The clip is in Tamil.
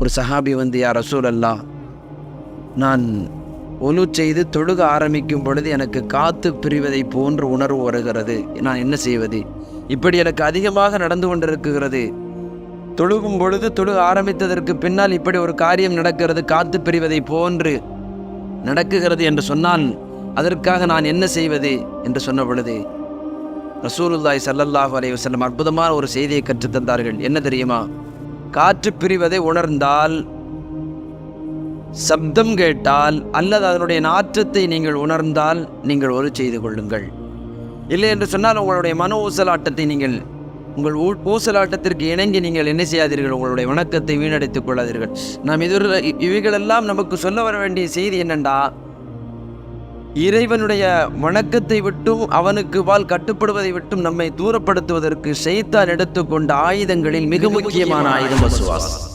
ஒரு சஹாபி வந்து யார் ரசூல் அல்லா நான் ஒலு செய்து தொழுக ஆரம்பிக்கும் பொழுது எனக்கு காத்து பிரிவதை போன்ற உணர்வு வருகிறது. நான் என்ன செய்வது? இப்படி எனக்கு அதிகமாக நடந்து கொண்டிருக்கிறது. தொழுகும் பொழுது தொழுக ஆரம்பித்ததற்கு பின்னால் இப்படி ஒரு காரியம் நடக்கிறது. காத்து பிரிவதை போன்று நடக்குகிறது என்று சொன்னால் அதற்காக நான் என்ன செய்வது? என்று சொன்ன பொழுது ரசூலுல்லாய் சல்லல்லாஹ் அலைவசல்லம் அற்புதமான ஒரு செய்தியை கற்றுத்தந்தார்கள் என்ன தெரியுமா? காற்று பிரிவதை உணர்ந்தால் சப்தம் கேட்டால் அல்லது அதனுடைய நாற்றத்தை நீங்கள் உணர்ந்தால் நீங்கள் ஒரு செய்து கொள்ளுங்கள். இல்லை என்று சொன்னால் உங்களுடைய மன ஊசலாட்டத்தை நீங்கள் உங்கள் ஊ- ஊசலாட்டத்திற்கு இணங்கி நீங்கள் என்ன செய்யாதீர்கள்? உங்களுடைய வணக்கத்தை வீணடித்துக் கொள்ளாதீர்கள். நாம் இது இவைகளெல்லாம் நமக்கு சொல்ல வர வேண்டிய செய்தி என்னண்டா இறைவனுடைய வணக்கத்தை விட்டும் அவனுக்கு பால் கட்டுப்படுவதை விட்டும் நம்மை தூரப்படுத்துவதற்கு ஷைத்தான் எடுத்துக்கொண்ட ஆயுதங்களில் மிக முக்கியமான ஆயுதம் வசுவாசம்.